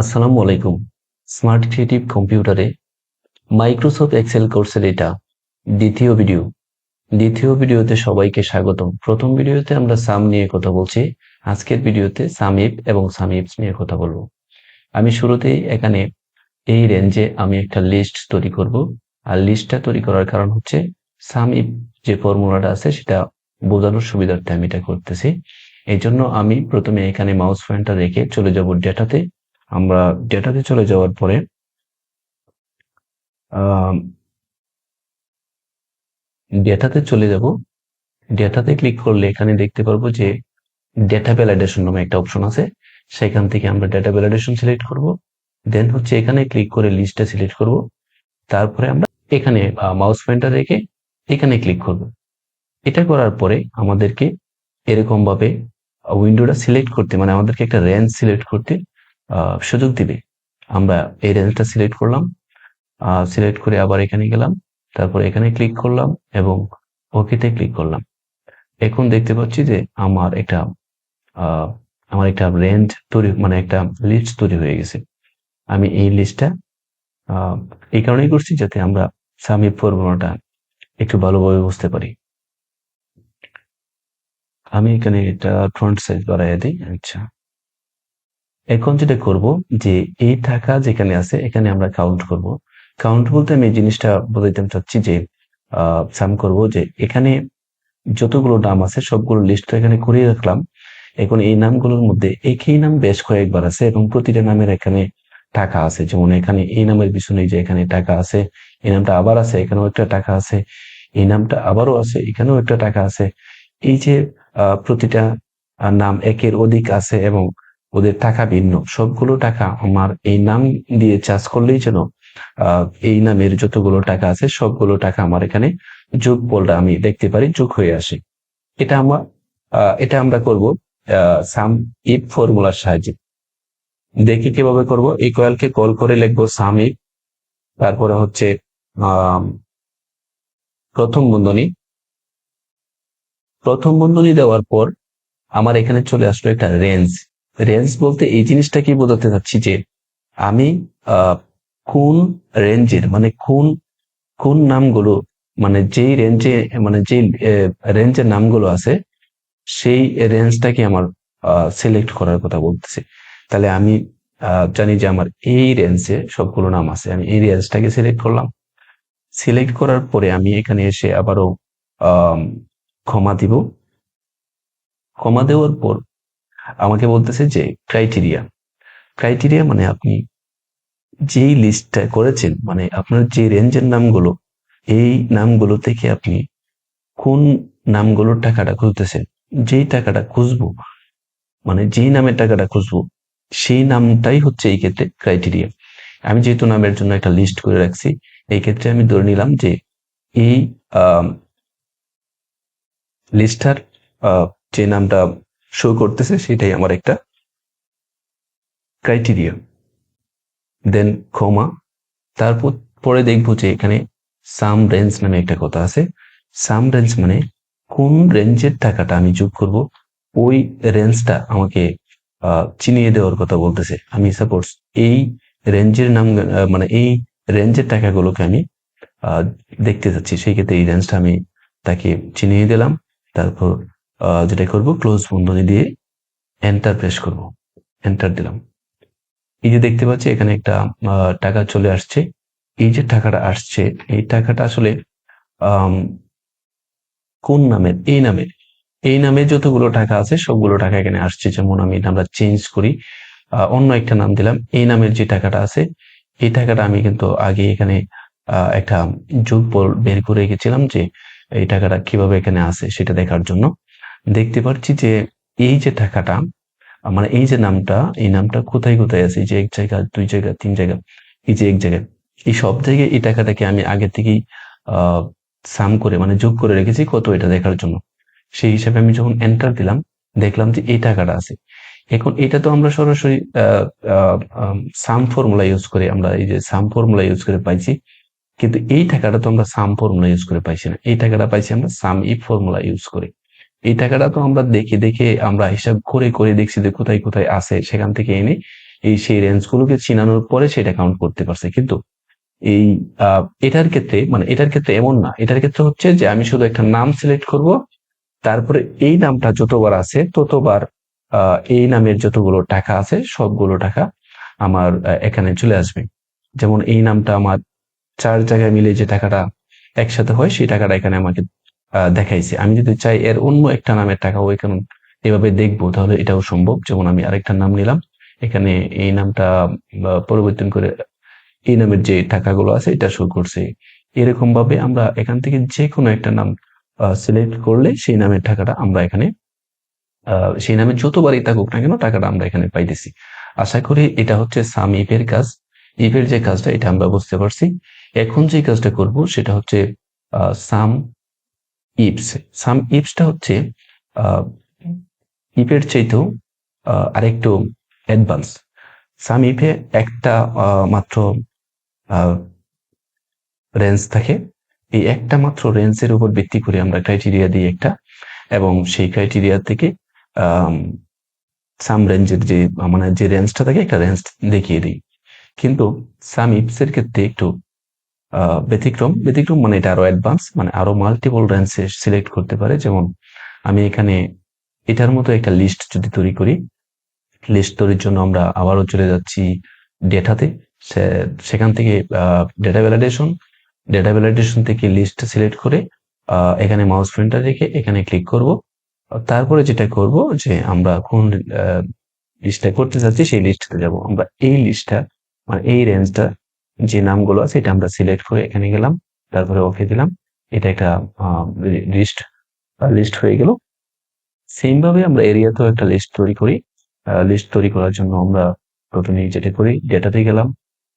আসসালামু আলাইকুম। Smart creative কম্পিউটারে মাইক্রোসফট এক্সেল কোর্সের এটা দ্বিতীয় ভিডিও দ্বিতীয় ভিডিওতে সবাইকে স্বাগতম। প্রথম ভিডিওতে আমরা সাম নিয়ে কথা বলছি। আজকের ভিডিওতে সামিপ এবং সামিপস নিয়ে কথা বলব। আমি শুরুতেই এখানে এই রেঞ্জে আমি একটা লিস্ট তৈরি করব। আর লিস্টটা তৈরি করার কারণ হচ্ছে সামিপ যে ফর্মুলাটা আছে, সেটা বোঝানোর সুবিধার্থে আমি এটা করতেছি। এই জন্য আমি প্রথমে এখানে মাউস পয়েন্টটা রেখে চলে যাব ডেটাতে আমরা ডেটাতে চলে যাওয়ার পরে ডেটাতে চলে যাব। ডেটাতে ক্লিক করলে এখানে দেখতে পারব যে ডেটা ভ্যালিডেশন নামে একটা অপশন আছে। সেখান থেকে আমরা ডেটা ভ্যালিডেশন সিলেক্ট করব। দেন হচ্ছে এখানে ক্লিক করে লিস্টটা সিলেক্ট করব। তারপরে আমরা এখানে মাউস পয়েন্টার রেখে এখানে ক্লিক করব। এটা করার পরে আমাদেরকে এরকম ভাবে উইন্ডোটা সিলেক্ট করতে মানে আমাদেরকে একটা রেঞ্জ সিলেক্ট করতে সুযোগ দিবে। আমরা এই রেঞ্জটা সিলেক্ট করলাম। সিলেক্ট করে আবার এখানে গেলাম। তারপর এখানে ক্লিক করলাম এবং ওকেতে ক্লিক করলাম। এখন দেখতে পাচ্ছি যে আমার একটা আমার একটা রেঞ্জ তৈরি মানে একটা লিস্ট তৈরি হয়ে গেছে। আমি এই লিস্টটা এই কারণেই করছি যাতে আমরা সামি ফর্মুলাটা একটু ভালোভাবে বুঝতে পারি। আমি এখানে এটা ফ্রন্ট সাইজ বাড়াইয়া দিই। আচ্ছা। এখন যেটা করব যে এই টাকা যেখানে আছে, এখানে আমরা কাউন্ট করব। কাউন্ট বলতে আমি এই জিনিসটা বলতে চাচ্ছি যে সাম করব যে এখানে যতগুলো নাম আছে, সবগুলো লিস্ট এখানে করিয়ে রাখলাম। এখন এই নামগুলোর মধ্যে একই নাম বেশ কয়েকবার আছে এবং প্রতিটা নামের এখানে টাকা আছে। যেমন এখানে এই নামের পিছনে যে এখানে টাকা আছে, এই নামটা আবার আছে, এখানেও একটা টাকা আছে, এই নামটা আবারও আছে, এখানেও একটা টাকা আছে। এই যে প্রতিটা নাম একের অধিক আছে এবং ওদের টাকা ভিন্ন। সবগুলো টাকা আমার এই নাম দিয়ে চার্জ করলেই যেন এই নামের যতগুলো টাকা আছে, সবগুলো টাকা আমার এখানে যোগ বলটা আমি দেখতে পারি, যোগ হয়ে আসে। এটা আমরা এটা আমরা করব সাম ইফ ফর্মুলার সাহায্যে। দেখি কীভাবে করব। ইকুয়ালকে কল করে লিখব সাম ইফ, তারপরে হচ্ছে প্রথম বন্ধনী। প্রথম বন্ধনী দেওয়ার পর আমার এখানে চলে আসলো একটা রেঞ্জ। রেঞ্জ বলতে এই জিনিসটা কি বোঝাতে চাচ্ছি যে আমি কোন রেঞ্জের মানে কোন কোন নামগুলো মানে যেই রেঞ্জে মানে যে রেঞ্জের নামগুলো আছে, সেই রেঞ্জটাকে আমার সিলেক্ট করার কথা বলতেছে। তাহলে আমি জানি যে আমার এই রেঞ্জে সবগুলো নাম আছে, আমি এই রেঞ্জটাকে সিলেক্ট করলাম। সিলেক্ট করার পরে আমি এখানে এসে আবারও ক্ষমা দিব। ক্ষমা দেওয়ার পর আমাকে বলতেছে যে ক্রাইটেরিয়া ক্রাইটেরিয়া মানে আপনি যেই লিস্টটা করেছেন মানে আপনার যে রেঞ্জের নামগুলো, এই নামগুলো থেকে আপনি কোন নামগুলোর টাকাটা খুঁজতেছেন, যেই টাকাটা খুঁজবো মানে যেই নামের টাকাটা খুঁজবো, সেই নামটাই হচ্ছে এই ক্ষেত্রে ক্রাইটেরিয়া আমি যেহেতু নামের জন্য একটা লিস্ট করে রাখছি, এই ক্ষেত্রে আমি ধরে নিলাম যে, এই লিস্টার যে নামটা শো করতেছে, সেটাই আমার একটা ক্রাইটেরিয়া দেন ক্ষমা তারপর পরে দেখব যে এখানে সাম রেঞ্জ নামে একটা কথা আছে। সাম রেঞ্জ মানে কোন রেঞ্জের টাকাটা আমি যোগ করব, ওই রেঞ্জটা আমাকে চিনিয়ে দেওয়ার কথা বলতেছে। আমি সাপোজ এই রেঞ্জের নাম মানে এই রেঞ্জের টাকাগুলোকে আমি দেখতে চাচ্ছি সেই ক্ষেত্রে এই রেঞ্জটা আমি তাকে চিনিয়ে দিলাম। তারপর যেটা করব ক্লোজ বন্ধনী দিয়ে এন্টার প্রেস করব। এন্টার দিলাম। এই যে দেখতে পাচ্ছি, এখানে একটা টাকা চলে আসছে। এই যে টাকাটা আসছে, এই টাকাটা আসলে কোন নামের? এই নামের। এই নামে যতগুলো টাকা আছে, সবগুলো টাকা এখানে আসছে। যেমন আমি নামটা চেঞ্জ করি। অন্য একটা নাম দিলাম। এই নামের যে টাকাটা আছে, এই টাকাটা আমি কিন্তু আগে এখানে একটা যোগ বের করে রেখেছিলাম যে এই টাকাটা কীভাবে এখানে আছে সেটা দেখার জন্য। দেখতে পাচ্ছি যে এই যে টাকাটা মানে এই যে নামটা, এই নামটা কোথায় কোথায় আছে? যে এক জায়গা, দুই জায়গা, তিন জায়গা, এই যে এক জায়গায় এই সব জায়গায় এই টাকাটাকে আমি আগে থেকেই সাম করে মানে যোগ করে রেখেছি কত এটা দেখার জন্য। সেই হিসাবে আমি যখন এন্টার দিলাম, দেখলাম যে এই টাকাটা আছে। এখন এটা তো আমরা সরাসরি সাম ফর্মুলা ইউজ করে আমরা এই যে সাম ফর্মুলা ইউজ করে পাইছি, কিন্তু এই টাকাটা তো আমরা সাম ফর্মুলা ইউজ করে পাইছি না। এই টাকাটা পাইছি আমরা সাম ই ফর্মুলা ইউজ করে। এই টাকাটা তো আমরা দেখে দেখে আমরা হিসাব করে করে দেখছি যে কোথায় কোথায় আছে, সেখান থেকে এনে এই সেই রেঞ্জগুলোকে চিনানোর পরে সেটা কাউন্ট করতে পারছে। কিন্তু এই এটার ক্ষেত্রে মানে এটার ক্ষেত্রে এমন না। এটার ক্ষেত্রে হচ্ছে যে আমি শুধু একটা নাম সিলেক্ট করব, তারপরে এই নামটা যতবার আছে, ততবার এই নামের যতগুলো টাকা আছে, সবগুলো টাকা আমার এখানে চলে আসবে। যেমন এই নামটা আমার চার জায়গায় মিলে যে টাকাটা একসাথে হয়, সেই টাকাটা এখানে আমাকে দেখাইছে। আমি যদি চাই এর অন্য একটা নামের টাকা ওইখানে এভাবে দেখব, তাহলে এটাও সম্ভব। যেমন আমি আরেকটা নাম নিলাম। এখানে এই নামটা পরিবর্তন করে এই নামের যে টাকাগুলো আছে, এটা শো করছে। এরকম ভাবে আমরা এখান থেকে যে কোনো একটা নাম সিলেক্ট করলে সেই নামের টাকাটা আমরা এখানে সেই নামে যতবারই থাকুক না কেন টাকাটা আমরা এখানে পাইতেছি। আশা করি এটা হচ্ছে সাম ইপের কাজ। ইপের যে কাজটা, এটা আমরা বুঝতে পারছি। এখন যে কাজটা করব, সেটা হচ্ছে সাম ইপস। সাম ইপসটা হচ্ছে ইপের চাইতেও আরেকটু অ্যাডভান্স সাম ইপে একটা মাত্র রেঞ্জ থাকে। এই একটা মাত্র রেঞ্জের উপর ভিত্তি করে আমরা ক্রাইটেরিয়া দিই একটা, এবং সেই ক্রাইটেরিয়া থেকে সাম রেঞ্জের যে মানে যে রেঞ্জটা থাকে, একটা রেঞ্জ দেখিয়ে দিই। কিন্তু সাম ইপসের ক্ষেত্রে একটু ব্যতিক্রম। ব্যতিক্রম মানে এটা আরও অ্যাডভান্স মানে আরও মাল্টিপল রেঞ্জে সিলেক্ট করতে পারে। যেমন আমি এখানে এটার মতো একটা লিস্ট যদি তৈরি করি লিস্ট তৈরির জন্য আমরা আবারও চলে যাচ্ছি ডেটাতে। সেখান থেকে ডেটা ভ্যালিডেশন ডেটা ভ্যালিডেশন থেকে লিস্ট সিলেক্ট করে এখানে মাউস পয়েন্টার রেখে এখানে ক্লিক করব। তারপরে যেটা করব যে আমরা কোন লিস্টটা করতে চাচ্ছি সেই লিস্টে যাব। আমরা এই লিস্টটা মানে এই রেঞ্জটা যে নামগুলো আছে, এটা আমরা সিলেক্ট করে এখানে গেলাম, তারপরে ওকে দিলাম। এটা একটা লিস্ট লিস্ট হয়ে গেল। সেম ভাবে আমরা এরিয়াতেও একটা লিস্ট তৈরি করি। লিস্ট তৈরি করার জন্য আমরা প্রথমে যেটা করি ডেটাতে গেলাম।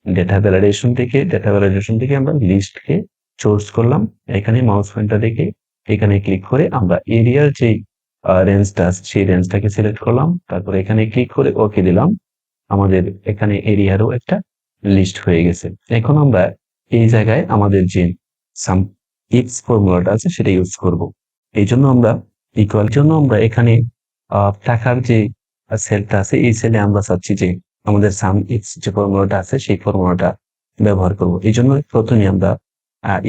ডেটা ভ্যালিডেশন থেকে ডেটা ভ্যালিডেশন থেকে আমরা লিস্টকে চুজ করলাম। এখানে মাউস পয়েন্টার দেখে এখানে ক্লিক করে আমরা এরিয়ার যে রেঞ্জটা সেই রেঞ্জটাকে সিলেক্ট করলাম। তারপরে এখানে ক্লিক করে ওকে দিলাম। আমাদের এখানে এরিয়ারও একটা লিস্ট হয়ে গেছে। এখন আমরা এই জায়গায় আমাদের যে সাম ইফস ফর্মুলাটা আছে সেটা ইউজ করব। এই জন্য আমরা ইকুয়াল জন্য আমরা এখানে টাকার যে সেলটা আছে, এই সেলে আমরা চাচ্ছি যে আমাদের সাম ইফস যে ফর্মুলাটা আছে, সেই ফর্মুলাটা ব্যবহার করব। এই জন্য প্রথমে আমরা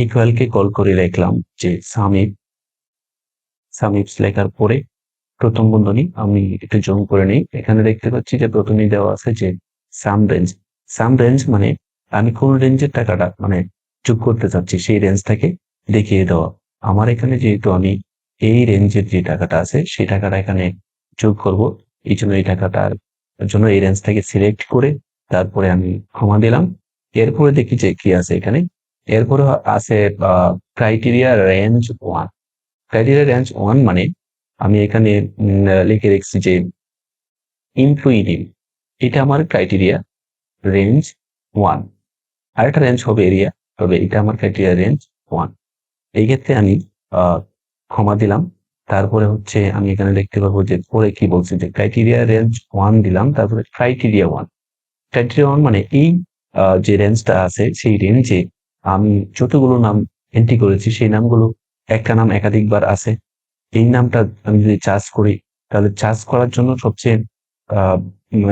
ইকুয়াল কে কল করে লিখলাম যে সাম ইফ সাম ইফস লেখার পরে প্রথম বন্ধনী আমি একটু জুম করে নিই। এখানে দেখতে পাচ্ছি যে প্রথমেই দেওয়া আছে যে সাম রেঞ্জ সাম রেঞ্জ মানে আমি কোন রেঞ্জের টাকাটা মানে যোগ করতে চাচ্ছি, সেই রেঞ্জটাকে দেখিয়ে দেওয়া। আমার এখানে যেহেতু আমি এই রেঞ্জের যে টাকাটা আছে, সেই টাকাটা এখানে যোগ করব। এই জন্য এই টাকাটার জন্য এই রেঞ্জটাকে সিলেক্ট করে তারপরে আমি ক্ষমা দিলাম। এরপরে দেখি যে কি আছে এখানে। এরপরে আছে criteria range one criteria range one মানে আমি এখানে লিখে রেখেছি যে ইমপ্লয়ি নেম এটা আমার ক্রাইটেরিয়া রেঞ্জ ওয়ান আরেকটা রেঞ্জ হবে এরিয়া তবে এটা আমার ক্রাইটেরিয়া রেঞ্জ ওয়ান এই ক্ষেত্রে আমি ক্ষমা দিলাম। তারপরে হচ্ছে আমি এখানে দেখতে পাবো যে পরে কি বলছি, যে ক্রাইটেরিয়া রেঞ্জ ওয়ান দিলাম, তারপরে ক্রাইটেরিয়া ওয়ান ক্রাইটেরিয়া ওয়ান মানে এই যে রেঞ্জটা আছে, সেই রেঞ্জে আমি যতগুলো নাম এন্ট্রি করেছি, সেই নামগুলো একটা নাম একাধিকবার আছে। এই নামটা আমি যদি চার্জ করি, তাহলে চার্জ করার জন্য সবচেয়ে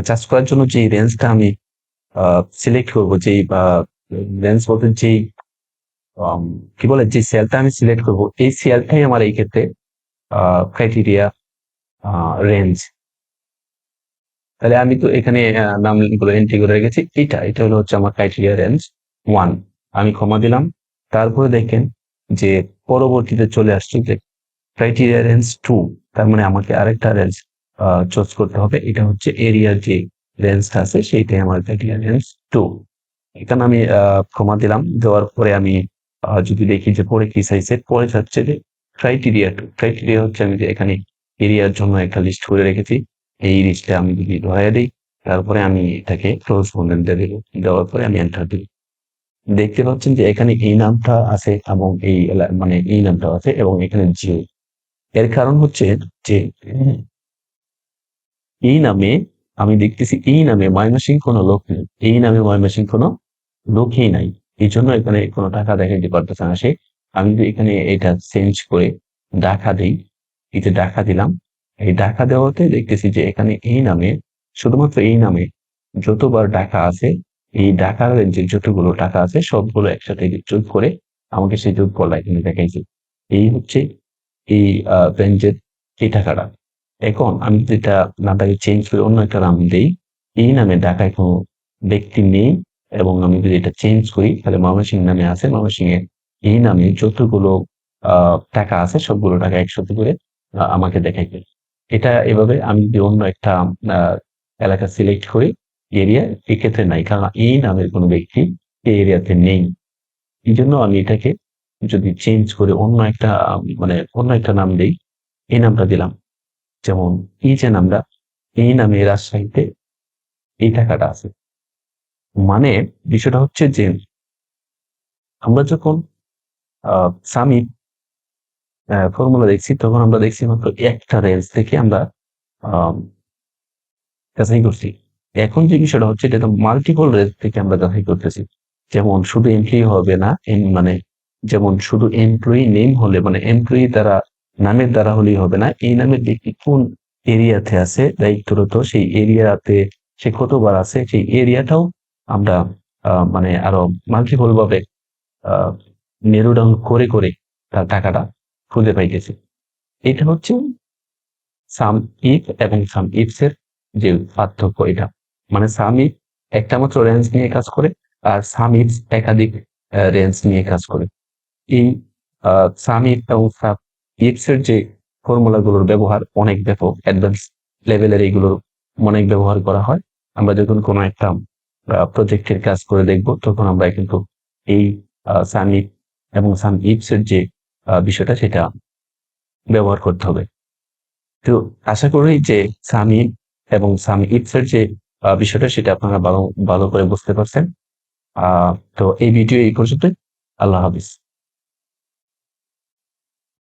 চার্জ করার জন্য যে রেঞ্জটা আমি সিলেক্ট করব যেই রেঞ্জ বলতে যেই কি বলে যে সেলটা আমি সিলেক্ট করব এই সেলটাই আমার এই ক্ষেত্রে ক্রাইটেরিয়া রেঞ্জ তাহলে আমি তো এখানে আহ, নামগুলো এন্ট্রি করে রেখেছি এটা এটা হলো হচ্ছে আমার ক্রাইটেরিয়া রেঞ্জ ওয়ান আমি ক্ষমা দিলাম। তারপরে দেখেন যে পরবর্তীতে চলে আসছে যে ক্রাইটেরিয়া রেঞ্জ টু তার মানে আমাকে আরেকটা রেঞ্জ চুজ করতে হবে এটা হচ্ছে এরিয়ার যে রেঞ্জটা আছে, সেইটাই আমার ক্রাইটেরিয়া রেঞ্জ টু এখানে আমি ক্ষমা দিলাম, দেওয়ার পরে আমি যদি দেখি যে পরে কি চাইছে পরে যাচ্ছে যে ক্রাইটেরিয়া টু ক্রাইটেরিয়া হচ্ছে আমি যে এখানে এরিয়ার জন্য একটা লিস্ট করে রেখেছি। এই লিস্টে আমি যদি ধরাই দিই, তারপরে আমি এটাকে ক্লোজ বন্ধন দিয়ে দেবো। দেওয়ার পরে আমি এন্টার দিই। দেখতে পাচ্ছেন যে এখানে এই নামটা আছে এবং এই মানে এই নামটা আছে এবং এখানে জিও এর কারণ হচ্ছে যে এই নামে আমি দেখতেছি এই নামে ময়মনসিং কোনো লোক নেই। এই নামে ময়মনসিং কোনো লোকই নাই। এই জন্য এখানে কোনো টাকা দেখাইতে পারতেছে না সে। আমি যদি এখানে এটা চেঞ্জ করে ডাকা দিই যে ডাকা দিলাম, এই ডাকা দেওয়াতে দেখতেছি যে এখানে এই নামে, শুধুমাত্র এই নামে যতবার ডাকা আছে, এই ডাকার যে যতগুলো টাকা আছে, সবগুলো একসাথে যোগ করে আমাকে সেই যোগ করলা এখানে দেখাইছে। এই হচ্ছে এই রেঞ্জের এই টাকাটা। এখন আমি যেটা নামটাকে চেঞ্জ করে অন্য একটা নাম দিই, এই নামে ঢাকায় কোনো ব্যক্তি নেই এবং আমি যদি এটা চেঞ্জ করি, তাহলে ময়মনসিং নামে আছে। ময়মনসিং এর এই নামে যতগুলো টাকা আছে, সবগুলো টাকা একসাথে করে আমাকে দেখাইবে এটা এভাবে আমি যদি অন্য একটা এলাকা সিলেক্ট করি এরিয়া এক্ষেত্রে নাই। কারণ এই নামের কোনো ব্যক্তি এই এরিয়াতে নেই। এই জন্য আমি এটাকে যদি চেঞ্জ করে অন্য একটা মানে অন্য একটা নাম দেই, এই নামটা দিলাম। যেমন এই যে নামটা, এই নামে রাজশাহীতে এই টাকাটা আছে। মানে বিষয়টা হচ্ছে যে, আমরা যখন সামি ফর্মুলা দেখছি, তখন আমরা দেখছি মাত্র একটা রেঞ্জ থেকে আমরা যাচাই করছি। এখন যে বিষয়টা হচ্ছে, এটা মাল্টিপল রেঞ্জ থেকে আমরা যাচাই করতেছি। যেমন শুধু এমপ্লয়ি হবে না মানে যেমন শুধু এমপ্লয়ি নেম হলে মানে এমপ্লয়ি দ্বারা নামের দ্বারা হলেই হবে না। এই নামের ব্যক্তি কোন এরিয়াতে আছে, দায়িত্বরত সেই এরিয়াতে সে কতবার আছে, সেই এরিয়াটাও আমরা মানে আরও মাল্টিপল ভাবে নেরু ডাউন করে করে তার টাকাটা খুঁজে পাইতেছি। এটা হচ্ছে সাম ইফ এবং সাম ইফস এর যে পার্থক্য এটা। মানে সাম ইফ একটা মাত্র রেঞ্জ নিয়ে কাজ করে আর সাম ইফস একাধিক রেঞ্জ নিয়ে কাজ করে। এই সাম ইফ এবং সাম ইফস এর যে ফর্মুলাগুলোর ব্যবহার অনেক ব্যাপক অ্যাডভান্স লেভেলের এইগুলোর অনেক ব্যবহার করা হয়। আমরা যখন কোনো একটা প্রজেক্টের কাজ করে দেখব, তখন আমরা কিন্তু এই সামিট এবং সাম ইপস এর যে বিষয়টা সেটা ব্যবহার করতে হবে। তো আশা করি যে সামি এবং সামি ইপস এর যে বিষয়টা সেটা আপনারা ভালো ভালো করে বুঝতে পারছেন। তো এই ভিডিও এই পর্যন্ত আল্লাহ হাফিজ।